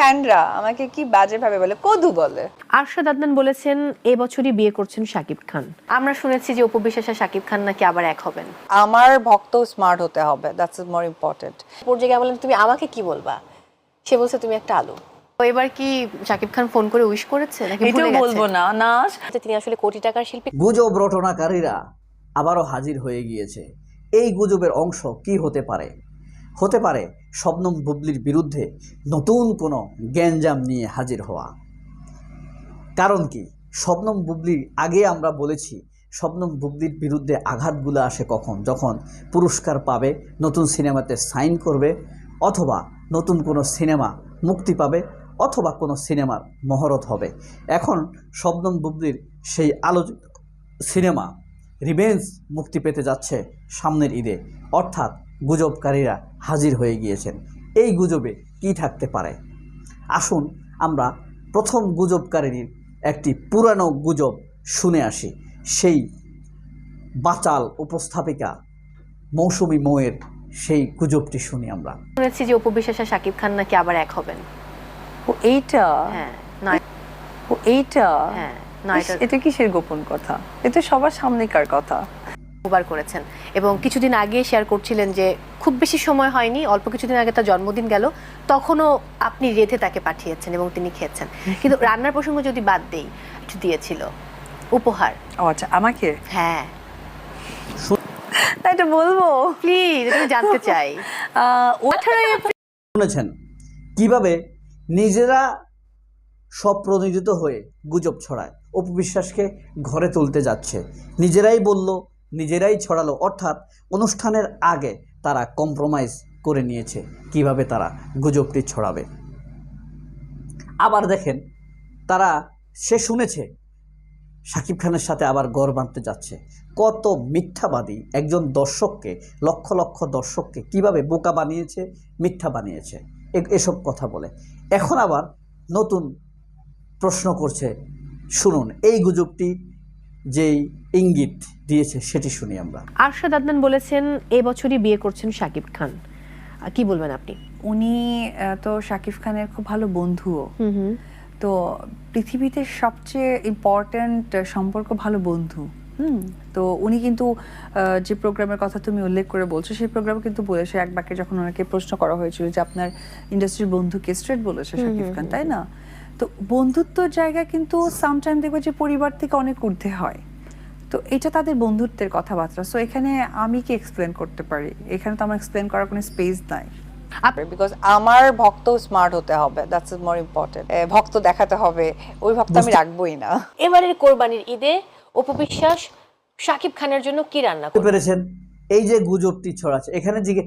ফ্যানরা আমাকে কি বাজে ভাবে বলে? কদু বলে। আরশাদ আদনান বলেছেন এবছরই বিয়ে করছেন শাকিব খান। আমরা শুনেছি যে উপবিশ্বাস শাকিব খান নাকি আবার এক হবেন। আমার ভক্ত স্মার্ট হতে হবে দ্যাটস ইজ মোর ইম্পর্টেন্ট পর্যায়ে বলেন তুমি আমাকে কি বলবা? সে বলছে তুমি একটা আলু। তো এবার কি শাকিব খান ফোন করে উইশ করেছে নাকি ভুলে গেছে? বলব না না। তিনি আসলে কোটি টাকার শিল্পী। গুজব রটনাকারীরা আবারও হাজির হয়ে গিয়েছে। এই গুজবের অংশ কি হতে পারে? হতে পারে শবনম বুবলির বিরুদ্ধে নতুন কোনো গ্যাঞ্জাম নিয়ে হাজির হওয়া। কারণ কি? শবনম বুবলির আগে আমরা বলেছি, শবনম বুবলির বিরুদ্ধে আঘাতগুলো আসে কখন? যখন পুরস্কার পাবে, নতুন সিনেমাতে সাইন করবে, অথবা নতুন কোনো সিনেমা মুক্তি পাবে, অথবা কোনো সিনেমার মহরত হবে। এখন শবনম বুবলির সেই আলোচিত সিনেমা রিভেঞ্জ মুক্তি পেতে যাচ্ছে সামনের ঈদে। অর্থাৎ গুজবকারীরা হাজির হয়ে গিয়েছেন। এই গুজবে কি থাকতে পারে? আসুন আমরা প্রথম গুজবকারীর একটি পুরানো গুজব শুনে আসি। সেই বাচাল উপস্থাপিকা মৌসুমি মৌয়ের সেই গুজবটি শুনি আমরা। শুনেছি যে উপবিশ্বাস আর শাকিব খান নাকি আবার এক হবেন। ও এইটা? হ্যাঁ ও এইটা? হ্যাঁ এটা কিসের গোপন কথা? এটা সবার সামনেকার কথা। দুবার করেছেন। এবং কিছুদিন আগে শেয়ার করছিলেন যে খুব বেশি সময় হয়নি অল্প কিছুদিন আগে তার জন্মদিন গেল তখনও আপনি রেধে তাকে পাঠিয়েছেন এবং তিনি খেয়েছেন। কিন্তু রান্নার প্রসঙ্গ যদি বাদ দেই একটু দিয়েছিল। উপহার। ও আচ্ছা আমাকে? হ্যাঁ। না এটা বলব প্লিজ আমি জানতে চাই। শুনেছেন কীভাবে নিজেরা সব স্বপ্রণোদিত হয়ে গুজব ছড়ায়? অপবিশ্বাসকে ঘরে তুলতে যাচ্ছে। নিজেরাই বলল নিজেরাই ছড়ালো। অর্থাৎ অনুষ্ঠানের আগে তারা কম্প্রোমাইজ করে নিয়েছে। কীভাবে তারা গুজবটি ছড়াবে? আবার দেখেন, তারা, সে শুনেছে শাকিব খানের সাথে আবার গড় বাঁধতে যাচ্ছে। কত মিথ্যাবাদী একজন দর্শককে, লক্ষ লক্ষ দর্শককে কীভাবে বোকা বানিয়েছে, মিথ্যা বানিয়েছে। এসব কথা বলে। এখন আবার নতুন প্রশ্ন করছে, শুনুন, এই গুজবটি যেই ইঙ্গিত দিয়েছে সেটি শুনি আমরা। আরশাদ আদনান বলেছেন এবছরই বিয়ে করছেন শাকিব খান। কি বলবেন আপনি? উনি তো শাকিব খানের খুব ভালো বন্ধুও। তো পৃথিবীতে সবচেয়ে ইম্পর্ট্যান্ট সম্পর্ক ভালো বন্ধু। হুম? তো উনি কিন্তু যে প্রোগ্রামের কথা তুমি উল্লেখ করে বলছো সেই প্রোগ্রাম কিন্তু বলেছে এক বাক্যে যখন ওনাকে প্রশ্ন করা হয়েছিল যে আপনার ইন্ডাস্ট্রির বন্ধুকে স্ট্রেট বলেছে শাকিব খান তাই না? তো বন্ধুত্বর জায়গা কিন্তু সামটাইম দেখবে যে পরিবার থেকে অনেক ঊর্ধ্বে হয়। তো এটা তাদের বন্ধুত্বের কথাবার্তা। সো এখানে আমি কি এক্সপ্লেন করতে পারি? এখানে তো আমার এক্সপ্লেন করার কোনো স্পেস নাই। বিকজ আমার ভক্ত স্মার্ট হতে হবে দ্যাটস মোর ইম্পর্টেন্ট ভক্ত দেখাতে হবে ওই ভক্ত আমি রাখবোই না। এবারের কোরবানির ঈদে উপবিশ্বাস শাকিব খানের জন্য কি রান্না বুঝতে পেরেছেন? এই যে গুজবটি ছড়াচ্ছে এখানে জিগে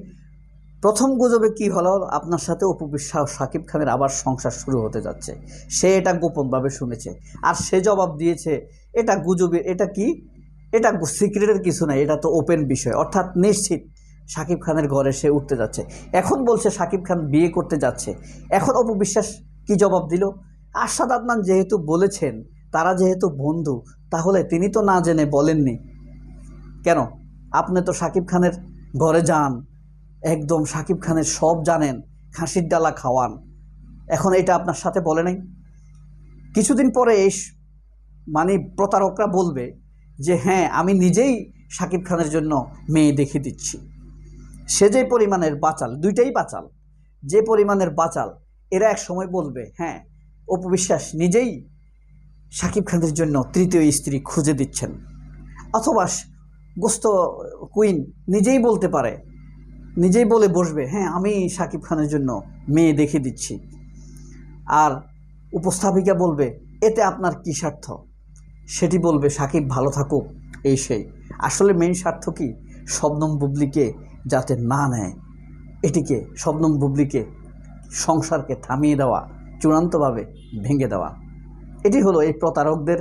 প্রথম গুজবে কি হলো? আপনার সাথে উপবিশ্বাস সাকিব খানের আবার সংসার শুরু হতে যাচ্ছে। সে এটা গোপনভাবে শুনেছে। আর সে জবাব দিয়েছে, এটা গুজবে, এটা কি? এটা সিক্রেটের কিছু নাই, এটা তো ওপেন বিষয়। অর্থাৎ নিশ্চিত সাকিব খানের ঘরে সে উঠতে যাচ্ছে। এখন বলছে, সাকিব খান বিয়ে করতে যাচ্ছে। এখন অপবিশ্বাস কী জবাব দিল? আশাদ আদনান যেহেতু বলেছেন, তারা যেহেতু বন্ধু, তাহলে তিনি তো না জেনে বলেননি। কেন? আপনি তো সাকিব খানের ঘরে যান। একদম সাকিব খানের সব জানেন, খাসির ডালা খাওয়ান। এখন এটা আপনার সাথে বলে নাই। কিছুদিন পরে এই স- মানে প্রতারকরা বলবে যে হ্যাঁ আমি নিজেই সাকিব খানের জন্য মেয়ে দেখে দিচ্ছি। সে যে পরিমাণের বাচাল, দুইটাই বাচাল। যে পরিমাণের বাচাল, এরা এক সময় বলবে হ্যাঁ অপবিশ্বাস নিজেই সাকিব খানের জন্য তৃতীয় স্ত্রী খুঁজে দিচ্ছেন। অথবা গোস্ত কুইন নিজেই বলতে পারে নিজেই বলে বসবে হ্যাঁ আমি সাকিব খানের জন্য মেয়ে দেখে দিচ্ছি। আর উপস্থাপিকা বলবে, এতে আপনার কী স্বার্থ? সেটি বলবে, সাকিব ভালো থাকুক, এই সেই। আসলে মেইন স্বার্থ কি? শবনম বুবলিকে যাতে না নেয়, এটিকে শবনম বুবলিকে সংসারকে থামিয়ে দেওয়া, চূড়ান্তভাবে ভেঙে দেওয়া। এটি হলো এই প্রতারকদের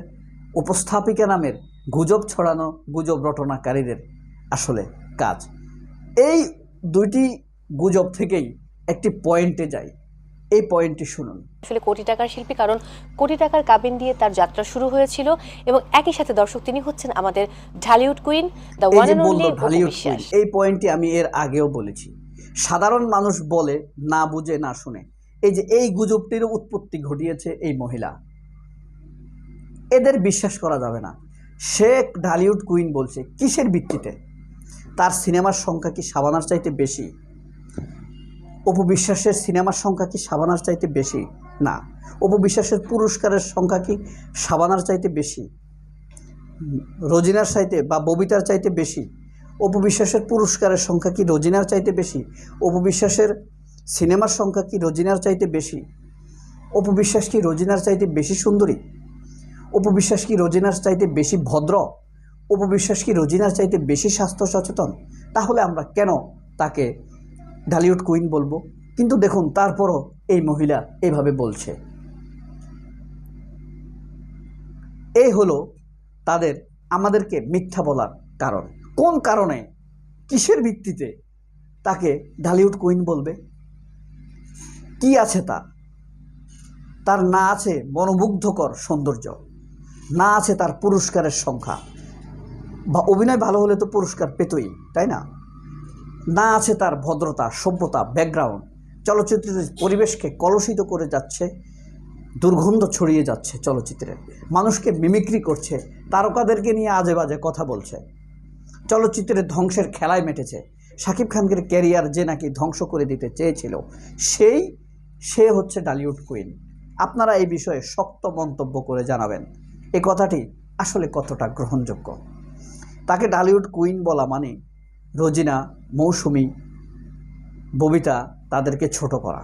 উপস্থাপিকা নামের গুজব ছড়ানো, গুজব রটনাকারীদের আসলে কাজ। এই দুইটি গুজব থেকেই একটি পয়েন্টে যায় এই পয়েন্টটি শুনুন। আসলে কোটি টাকার শিল্পী কারণ কোটি টাকার কাবিন দিয়ে তার যাত্রা শুরু হয়েছিল এবং একই সাথে দর্শক তিনি হচ্ছেন আমাদের Dhallywood queen the one and only Dhallywood queen, এই পয়েন্টটি আমি এর আগেও বলেছি। সাধারণ মানুষ বলে না বুঝে না শুনে। এই যে এই গুজবটির উৎপত্তি ঘটিয়েছে এই মহিলা। এদের বিশ্বাস করা যাবে না। শেখ ঢালিউড কুইন বলছে কিসের ভিত্তিতে? তার সিনেমার সংখ্যা কি সাবানার চাইতে বেশি? অপবিশ্বাসের সিনেমার সংখ্যা কি সাবানার চাইতে বেশি? না। অপবিশ্বাসের পুরস্কারের সংখ্যা কি সাবানার চাইতে বেশি? রোজিনার চাইতে বা ববিতার চাইতে বেশি? অপবিশ্বাসের পুরস্কারের সংখ্যা কি রোজিনার চাইতে বেশি? অপবিশ্বাসের সিনেমার সংখ্যা কি রোজিনার চাইতে বেশি? অপবিশ্বাস কি রোজিনার চাইতে বেশি সুন্দরী? অপবিশ্বাস কি রোজিনার চাইতে বেশি ভদ্র? অপবিশ্বাস কি রোজিনার চাইতে বেশি স্বাস্থ্য সচেতন? তাহলে আমরা কেন তাকে ঢালিউড কুইন বলব? কিন্তু দেখুন, তারপরও এই মহিলা এভাবে বলছে। এই হলো তাদের, আমাদেরকে মিথ্যা বলার কারণ। কোন কারণে? কিসের ভিত্তিতে তাকে ঢালিউড কুইন বলবে? কি আছে তার তার না আছে মনোমুগ্ধকর সৌন্দর্য। না আছে তার পুরস্কারের সংখ্যা। বা অভিনয় ভালো হলে তো পুরস্কার পেতই, তাই না? না আছে তার ভদ্রতা, সভ্যতা ব্যাকগ্রাউন্ড চলচ্চিত্রের পরিবেশকে কলুষিত করে যাচ্ছে, দুর্গন্ধ ছড়িয়ে যাচ্ছে চলচ্চিত্রে মানুষকে মিমিক্রি করছে, তারকাদেরকে নিয়ে আজে বাজে কথা বলছে। চলচ্চিত্রের ধ্বংসের খেলায় মেটেছে। শাকিব খানকে ক্যারিয়ার যে নাকি ধ্বংস করে দিতে চেয়েছিল, সেই, সে হচ্ছে ডালিউড কুইন আপনারা এই বিষয়ে শক্ত মন্তব্য করে জানাবেন। এ কথাটি আসলে কতটা গ্রহণযোগ্য? তাকে ডালিউড কুইন বলা মানে রোজিনা, মৌসুমি, ববিতা তাদেরকে ছোট করা।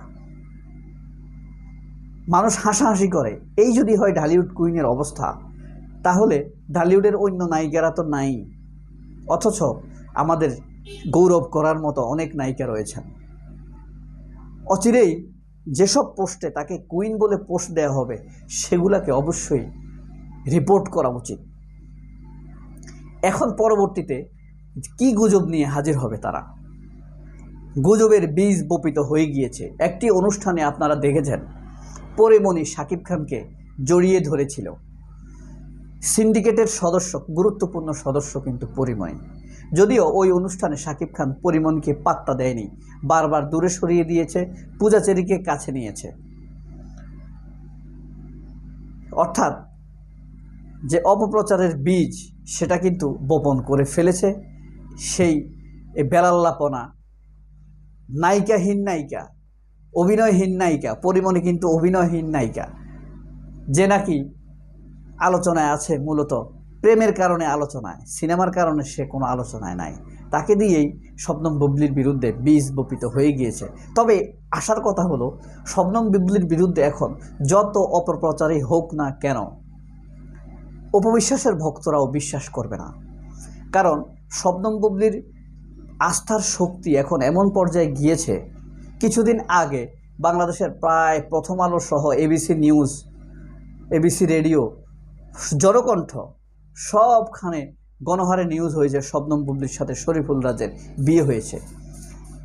মানুষ হাসাহাসি করে, এই যদি হয় ঢালিউড কুইনের অবস্থা, তাহলে ঢালিউডের অন্য নায়িকারা তো নাই, অথচ আমাদের গৌরব করার মতো অনেক নায়িকা রয়েছেন। অচিরেই যেসব পোস্টে তাকে কুইন বলে পোস্ট দেওয়া হবে, সেগুলাকে অবশ্যই রিপোর্ট করা উচিত। এখন পরবর্তীতে কি গুজব নিয়ে হাজির হবে তারা? গুজবের বীজ বপিত হয়ে গিয়েছে। একটি অনুষ্ঠানে আপনারা দেখেছেন, পরিমণি শাকিব খানকে জড়িয়ে ধরেছিল। সিন্ডিকেটের সদস্য, গুরুত্বপূর্ণ সদস্য কিন্তু পরিমণি। যদিও ওই অনুষ্ঠানে শাকিব খান পরিমণিকে পাত্তা দেয়নি, বারবার দূরে সরিয়ে দিয়েছে পূজাচেরিকে কাছে নিয়েছে। অর্থাৎ যে অপপ্রচারের বীজ সেটা কিন্তু বপন করে ফেলেছে। সেই বেলাল্লাপনা, নায়িকাহীন নায়িকা, অভিনয়হীন নায়িকা, পরিমণি কিন্তু অভিনয়হীন নায়িকা, যে নাকি আলোচনায় আছে মূলত প্রেমের কারণে আলোচনায়, সিনেমার কারণে সে কোনো আলোচনায় নাই। তাকে দিয়েই শবনম বুবলির বিরুদ্ধে বীজ বপিত হয়ে গিয়েছে। তবে আসার কথা হলো শবনম বুবলির বিরুদ্ধে এখন যত অপপ্রচারই হোক না কেন উপবিশ্বাসের ভক্তরাও বিশ্বাস করবে না। কারণ শবনম বুবলির আস্থার শক্তি এখন এমন পর্যায়ে গিয়েছে, কিছুদিন আগে বাংলাদেশের প্রায় প্রথম আলো সহ ABC news ABC radio, Janakantha সবখানে গণহারে নিউজ হয়েছে শবনম বুবলির সাথে শরীফুল রাজের বিয়ে হয়েছে।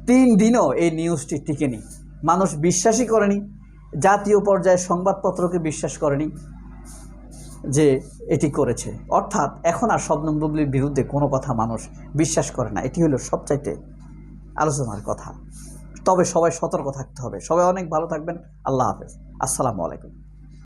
তিন দিনও এই নিউজটি টিকেনি। মানুষ বিশ্বাসই করেনি, জাতীয় পর্যায়ে সংবাদপত্রকে বিশ্বাস করেনি যে এটি করেছে। অর্থাৎ এখন আর শবনম বিরুদ্ধে কোনো কথা মানুষ বিশ্বাস করে না। এটি হলো সবচাইতে আলোচনার কথা। তবে সবাই সতর্ক থাকতে হবে। সবাই অনেক ভালো থাকবেন। আল্লাহ হাফেজ। আসসালামু আলাইকুম।